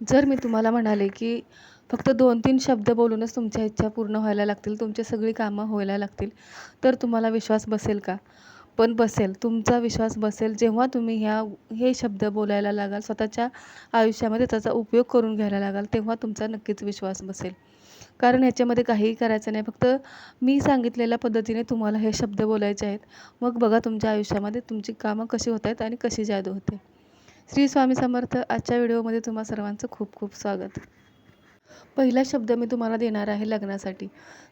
जर मी तुम्हाला म्हणाले की फक्त दोन तीन शब्द बोलूनच तुमच्या इच्छा पूर्ण व्हायला लागतील तुमची सगळी कामं व्हायला लागतील तर तुम्हाला विश्वास बसेल का? पण बसेल. तुमचा विश्वास बसेल जेव्हा तुम्ही ह्या हे शब्द बोलायला लागाल स्वतःच्या आयुष्यामध्ये त्याचा उपयोग करून घ्यायला लागाल तेव्हा तुमचा नक्कीच विश्वास बसेल. कारण ह्याच्यामध्ये काहीही करायचं नाही. फक्त मी सांगितलेल्या पद्धतीने तुम्हाला हे शब्द बोलायचे आहेत. मग बघा तुमच्या आयुष्यामध्ये तुमची कामं कशी होत आहेत आणि कशी जादू होते. श्री स्वामी समर्थ आजच्या व्हिडिओमध्ये तुम्हा सर्वांचं खूप खूप स्वागत. पहिला शब्द मी तुम्हाला देणार आहे लग्नासाठी.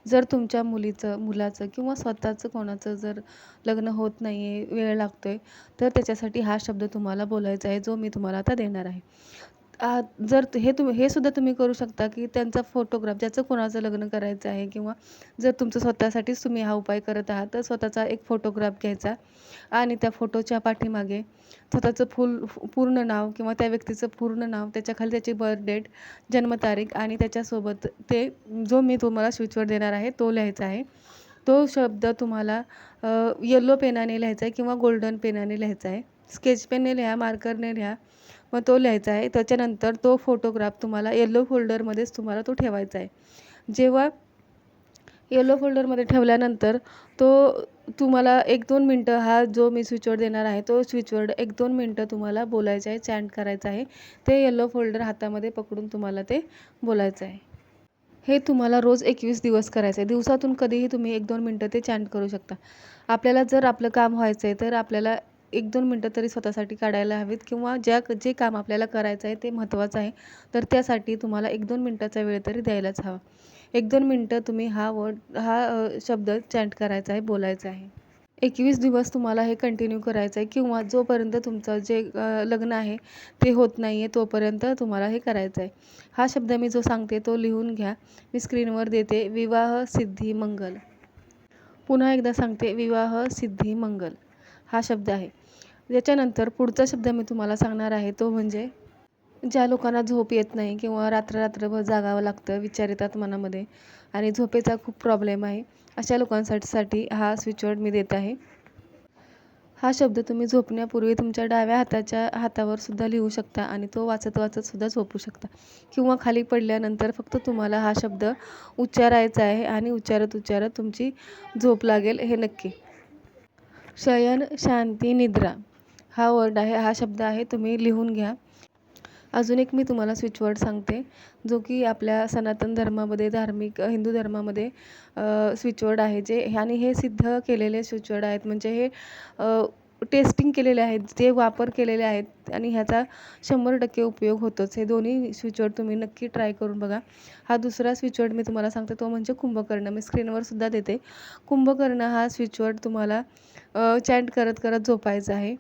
जर तुमच्या मुलीचं मुलाचं किंवा स्वतःचं कोणाचं जर लग्न होत नाही आहे वेळ लागतो आहे तर त्याच्यासाठी हा शब्द तुम्हाला बोलायचा आहे जो मी तुम्हाला आता देणार आहे. आ, जर हे तुम्ही हे सुद्धा तुम्ही करू शकता की त्यांचा फोटोग्राफ ज्याचं कोणाचं लग्न करायचं आहे किंवा जर तुमचं स्वतःसाठीच तुम्ही हा उपाय करत आहात तर स्वतःचा एक फोटोग्राफ घ्यायचा आणि त्या फोटोच्या पाठीमागे स्वतःचं फुल पूर्ण नाव किंवा त्या व्यक्तीचं पूर्ण नाव त्याच्याखाली त्याची बर्थ डेट जन्मतारीख आणि त्याच्यासोबत ते जो मी तुम्हाला स्विचवर देणार आहे तो लिहायचा आहे. तो शब्द तुम्हाला येलो पेनाने लिहायचा आहे किंवा गोल्डन पेनाने लिहायचा आहे. स्केच पेनने लिहा मार्करने लिहा. मग तो लिहायचा आहे. त्याच्यानंतर तो फोटोग्राफ तुम्हाला येलो फोल्डरमध्येच तुम्हाला तो ठेवायचा आहे. जेव्हा येलो फोल्डरमध्ये ठेवल्यानंतर तो तुम्हाला एक दोन मिनटं हा जो मी स्विचवर्ड देणार आहे तो स्विचवर्ड एक दोन मिनटं तुम्हाला बोलायचं आहे चॅन्ट करायचं आहे. ते येलो फोल्डर हातामध्ये पकडून तुम्हाला ते बोलायचं आहे. हे तुम्हाला रोज एकवीस दिवस करायचं आहे. दिवसातून कधीही तुम्ही एक दोन मिनटं ते चॅन्ट करू शकता. आपल्याला जर आपलं काम व्हायचं आहे तर आपल्याला एक दोन मिनटं तरी स्वतःसाठी काढायला हवीत किंवा ज्या जे काम आपल्याला करायचं आहे ते महत्त्वाचं आहे तर त्यासाठी तुम्हाला एक दोन मिनटाचा वेळ तरी द्यायलाच हवा. एक दोन मिनटं तुम्ही हा वर्ड हा शब्द चॅन्ट करायचा आहे बोलायचा आहे. एकवीस दिवस तुम्हाला हे कंटिन्यू करायचं आहे किंवा जोपर्यंत तुमचं जे लग्न आहे ते होत नाही आहे तोपर्यंत तुम्हाला हे करायचं आहे. हा शब्द मी जो सांगते तो लिहून घ्या. मी स्क्रीनवर देते. विवाह सिद्धी मंगल. पुन्हा एकदा सांगते. विवाह सिद्धी मंगल. हा शब्द आहे. याच्यानंतर पुढचा शब्द मी तुम्हाला सांगणार आहे तो म्हणजे ज्या लोकांना झोप येत नाही किंवा रात्र रात्रभर जागावं लागतं विचार येतात मनामध्ये आणि झोपेचा खूप प्रॉब्लेम आहे अशा लोकांसाठीसाठी हा स्विचवर्ड मी देत आहे. हा शब्द तुम्ही झोपण्यापूर्वी तुमच्या डाव्या हाताच्या हातावर सुद्धा लिहू शकता आणि तो वाचत वाचत सुद्धा झोपू शकता. किंवा खाली पडल्यानंतर फक्त तुम्हाला हा शब्द उच्चारायचा आहे आणि उच्चारत उच्चारत तुमची झोप लागेल हे नक्की. शयन शांती निद्रा. हा वर्ड आहे हा शब्द आहे तुम्ही लिहून घ्या. अजून एक मी तुम्हाला स्विचवर्ड सांगते जो की आपल्या सनातन धर्मामध्ये धार्मिक हिंदू धर्मामध्ये स्विचवर्ड आहे. जे आणि हे सिद्ध केलेले स्विचवर्ड आहेत. म्हणजे हे टेस्टिंग केलेले आहेत जे वापर केलेले आहेत. आणि ह्याचा शंभर टक्के उपयोग होतोच. हे दोन्ही स्विचवर्ड तुम्ही नक्की ट्राय करून बघा. हा दुसरा स्विचवर्ड मी तुम्हाला सांगते तो म्हणजे कुंभकर्ण. मी स्क्रीनवर सुद्धा देते. कुंभकर्ण हा स्विचवर्ड तुम्हाला चॅन्ट करत करत झोपायचं आहे.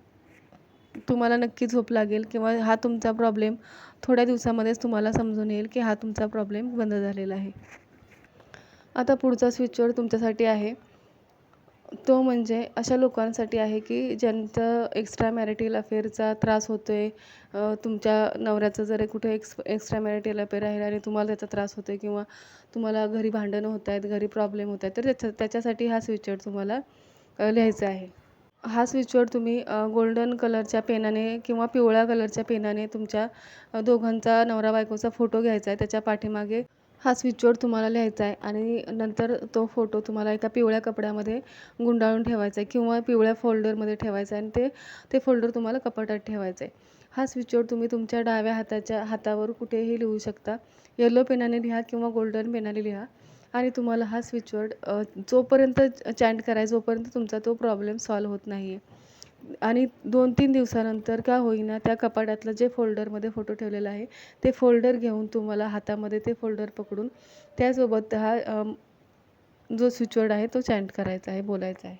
तुम्हाला नक्की झोप लागेल किंवा हा तुमचा प्रॉब्लेम थोड्या दिवसामध्येच तुम्हाला समजून येईल की हा तुमचा प्रॉब्लेम बंद झालेला आहे. आता पुढचा स्विचवर्ड तुमच्यासाठी आहे. तो म्हणजे अशा लोकांसाठी आहे की ज्यांचं एक्स्ट्रा मॅरिटल अफेअरचा त्रास होतो आहे तुमच्या नवऱ्याचं जर कुठे एक्स एक्स्ट्रा मॅरिटल अफेअर आहे आणि तुम्हाला त्याचा त्रास होतो आहे किंवा तुम्हाला घरी भांडणं होत आहेत घरी प्रॉब्लेम होत आहेत तर त्याच्या त्याच्यासाठी हा स्विचवर्ड तुम्हाला लिहायचा आहे. हा स्विचवर तुम्ही गोल्डन कलरच्या पेनाने किंवा पिवळ्या कलरच्या पेनाने तुमच्या दोघांचा नवरा बायकोचा फोटो घ्यायचा आहे. त्याच्या पाठीमागे हा स्विचवर तुम्हाला लिहायचा आहे आणि नंतर तो फोटो तुम्हाला एका पिवळ्या कपड्यामध्ये गुंडाळून ठेवायचा आहे किंवा पिवळ्या फोल्डरमध्ये ठेवायचा आहे आणि ते ते फोल्डर तुम्हाला कपाटात ठेवायचं आहे. हा स्विचवर तुम्ही तुमच्या डाव्या हाताच्या हातावर कुठेही लिहू शकता. येलो पेनाने लिहा किंवा गोल्डन पेनाने लिहा. आणि तुम्हाला हा स्विचवर्ड जोपर्यंत चॅन्ट करायचा जोपर्यंत तुमचा तो प्रॉब्लेम सॉल्व होत नाही आहे आणि दोन तीन दिवसानंतर का होईना त्या कपाटातलं जे फोल्डरमध्ये फोटो ठेवलेला आहे ते फोल्डर घेऊन तुम्हाला हातामध्ये ते फोल्डर पकडून त्यासोबत हा जो स्विचवर्ड आहे तो चॅन्ट करायचा आहे बोलायचा आहे.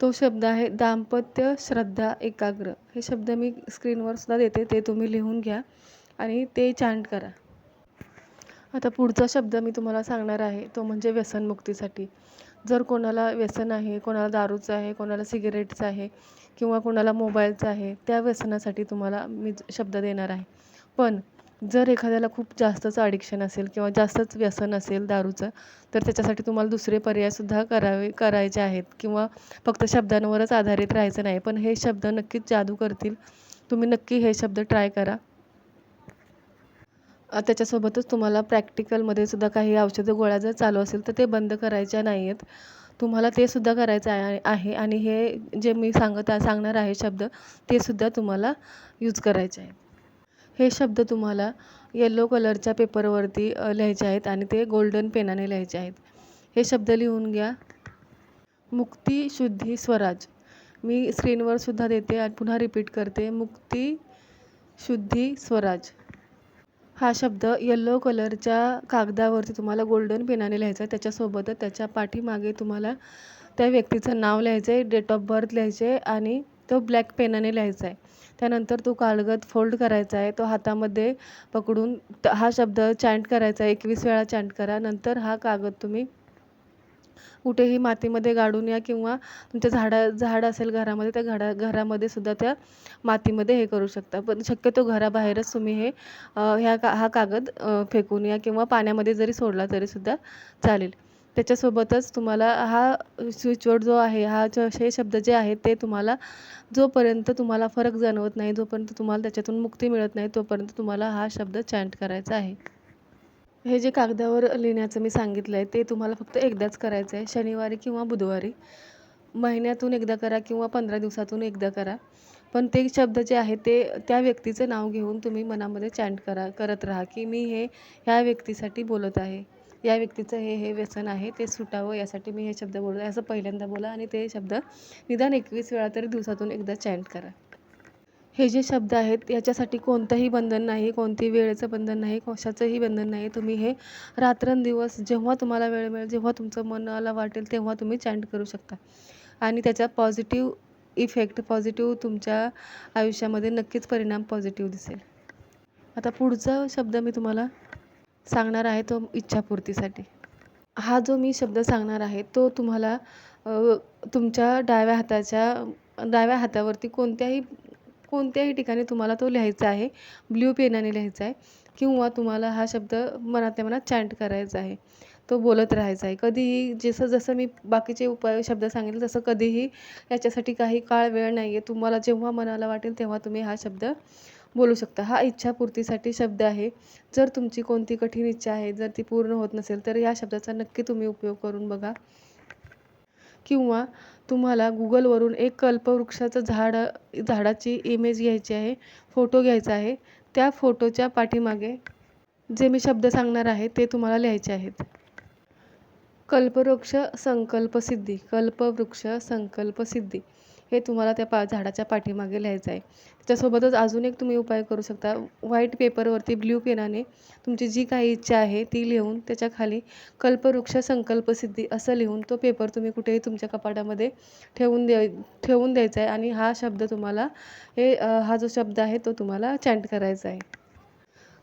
तो शब्द आहे दाम्पत्य श्रद्धा एकाग्र. हे शब्द मी स्क्रीनवर सुद्धा देते ते तुम्ही लिहून घ्या आणि ते चॅन्ट करा. आता पुढचा शब्द मी तुम्हाला सांगणार आहे तो म्हणजे व्यसनमुक्तीसाठी. जर कोणाला व्यसन आहे कोणाला दारूचं आहे कोणाला सिगरेटचं आहे किंवा कोणाला मोबाईलचं आहे त्या व्यसनासाठी तुम्हाला मी शब्द देणार आहे. पण जर एखाद्याला खूप जास्तच ॲडिक्शन असेल किंवा जास्तच व्यसन असेल दारूचं तर त्याच्यासाठी तुम्हाला दुसरे पर्यायसुद्धा करावे करायचे आहेत किंवा फक्त शब्दांवरच आधारित राहायचं नाही. पण हे शब्द नक्कीच जादू करतील. तुम्ही नक्की हे शब्द ट्राय करा. त्याच्यासोबतच तुम्हाला प्रॅक्टिकलमध्ये सुद्धा काही औषधं गोळ्या जर चालू असेल तर ते बंद करायच्या नाही आहेत तुम्हाला ते सुद्धा करायचं आहे आहे आणि हे जे मी सांगत सांगणार आहे शब्द ते सुद्धा तुम्हाला यूज करायचे आहे हे शब्द तुम्हाला येलो कलरच्या पेपरवरती लिहायचे आहेत आणि ते गोल्डन पेनाने लिहायचे आहेत. हे शब्द लिहून घ्या. मुक्ती शुद्धी स्वराज. मी स्क्रीनवर सुद्धा देते आणि पुन्हा रिपीट करते. मुक्ती शुद्धी स्वराज. हा शब्द येल्लो कलरच्या कागदावरती तुम्हाला गोल्डन पेनाने लिहायचा आहे. त्याच्यासोबतच त्याच्या पाठीमागे तुम्हाला त्या व्यक्तीचं नाव लिहायचं आहे डेट ऑफ बर्थ लिहायचे आहे आणि तो ब्लॅक पेनाने लिहायचा आहे. त्यानंतर तो कागद फोल्ड करायचा आहे. तो हातामध्ये पकडून हा शब्द चॅन्ट करायचा आहे. एकवीस वेळा चॅन्ट करा. नंतर हा कागद तुम्ही कुठेही मातीमध्ये गाडून या किंवा तुमच्या झाडा झाड असेल घरामध्ये त्या घडा घरामध्ये सुद्धा त्या मातीमध्ये हे करू शकता. पण शक्यतो घराबाहेरच तुम्ही हे ह्या का हा कागद फेकून या किंवा पाण्यामध्ये जरी सोडला तरीसुद्धा चालेल. त्याच्यासोबतच तुम्हाला हा स्विचवर्ड जो आहे हा ज हे शब्द जे आहेत ते तुम्हाला जोपर्यंत तुम्हाला फरक जाणवत नाही जोपर्यंत तुम्हाला त्याच्यातून मुक्ती मिळत नाही तोपर्यंत तुम्हाला हा शब्द चॅन्ट करायचा आहे. हे जे कागदावर लिहिण्याचं मी सांगितलं आहे ते तुम्हाला फक्त एकदाच करायचं आहे शनिवारी किंवा बुधवारी. महिन्यातून एकदा करा किंवा पंधरा दिवसातून एकदा करा. पण ते शब्द जे आहे ते त्या व्यक्तीचं नाव घेऊन तुम्ही मनामध्ये चॅन्ट करा करत राहा की मी हे ह्या व्यक्तीसाठी बोलत आहे. या व्यक्तीचं हे हे व्यसन आहे ते सुटावं यासाठी मी हे शब्द बोलत आहे. असं पहिल्यांदा बोला आणि ते शब्द निदान एकवीस वेळा तरी दिवसातून एकदा चॅन्ट करा. हे जे शब्द आहेत याच्यासाठी कोणतंही बंधन नाही कोणतेही वेळेचं बंधन नाही कशाचंही बंधन नाही. तुम्ही हे रात्रंदिवस जेव्हा तुम्हाला वेळ मिळेल जेव्हा तुमचं मनाला वाटेल तेव्हा तुम्ही चॅन्ट करू शकता. आणि त्याचा पॉझिटिव्ह इफेक्ट पॉझिटिव्ह तुमच्या आयुष्यामध्ये नक्कीच परिणाम पॉझिटिव्ह दिसेल. आता पुढचा शब्द मी तुम्हाला सांगणार आहे तो इच्छापूर्तीसाठी. हा जो मी शब्द सांगणार आहे तो तुम्हाला तुमच्या डाव्या हाताच्या डाव्या हातावरती कोणत्याही कोणत्याही ठिकाणी तुम्हाला तो लिहायचा आहे ब्ल्यू पेनाने लिहायचा आहे किंवा तुम्हाला हा शब्द मनातल्या मनात चॅन्ट करायचा आहे. तो बोलत राहायचा आहे. कधीही जसं जसं मी बाकीचे उपाय शब्द सांगितले तसं कधीही याच्यासाठी काही काळ वेळ नाही आहे तुम्हाला जेव्हा मनाला वाटेल तेव्हा तुम्ही हा शब्द बोलू शकता. हा इच्छापूर्तीसाठी शब्द आहे. जर तुमची कोणती कठीण इच्छा आहे जर ती पूर्ण होत नसेल तर या शब्दाचा नक्की तुम्ही उपयोग करून बघा. किंवा तुम्हाला गुगलवरून एक कल्पवृक्षाचं झाड झाडाची इमेज घ्यायची आहे फोटो घ्यायचा आहे त्या फोटोच्या पाठीमागे जे मी शब्द सांगणार आहे ते तुम्हाला लिहायचे आहेत. कल्पवृक्ष संकल्पसिद्धी कल्पवृक्ष संकल्पसिद्धी हे तुम्हाला त्या पा झाडाच्या पाठीमागे लिहायचं आहे. त्याच्यासोबतच अजून एक तुम्ही उपाय करू शकता. व्हाईट पेपरवरती ब्ल्यू पेनाने तुमची जी काही इच्छा आहे ती लिहून त्याच्याखाली कल्पवृक्ष संकल्पसिद्धी असं लिहून तो पेपर तुम्ही कुठेही तुमच्या कपाटामध्ये ठेवून द्या ठेवून द्यायचा आहे आणि हा शब्द तुम्हाला हे हा जो शब्द आहे तो तुम्हाला चॅन्ट करायचा आहे.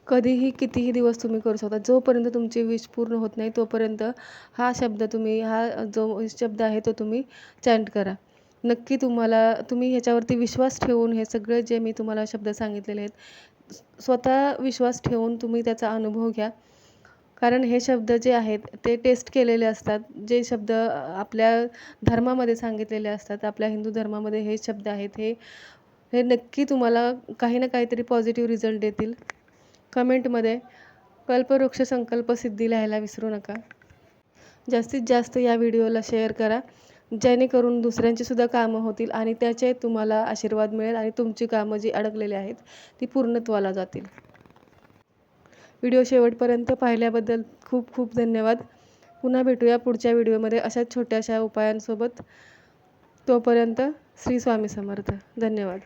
कधीही कितीही दिवस तुम्ही करू शकता. जोपर्यंत तुमची विश पूर्ण होत नाही तोपर्यंत हा शब्द तुम्ही हा जो शब्द आहे तो तुम्ही चॅन्ट करा. नक्की तुम्हाला तुम्ही ह्याच्यावरती विश्वास ठेवून हे सगळे जे मी तुम्हाला शब्द सांगितलेले आहेत स्वतः विश्वास ठेवून तुम्ही त्याचा अनुभव घ्या. कारण हे शब्द जे आहेत ते टेस्ट केलेले असतात. जे शब्द आपल्या धर्मामध्ये सांगितलेले असतात आपल्या हिंदू धर्मामध्ये हे शब्द आहेत हे हे नक्की तुम्हाला काही ना काहीतरी पॉझिटिव्ह रिझल्ट देतील. कमेंटमध्ये कल्पवृक्ष संकल्प सिद्धी लिहायला विसरू नका. जास्तीत जास्त या व्हिडिओला शेअर करा. जेणेकरून दुसऱ्यांचीसुद्धा कामं होतील आणि त्याचे तुम्हाला आशीर्वाद मिळेल आणि तुमची कामं जी अडकलेली आहेत ती पूर्णत्वाला जातील. व्हिडिओ शेवटपर्यंत पाहिल्याबद्दल खूप खूप धन्यवाद. पुन्हा भेटूया पुढच्या व्हिडिओमध्ये अशाच छोट्याशा उपायांसोबत. तोपर्यंत श्री स्वामी समर्थ. धन्यवाद.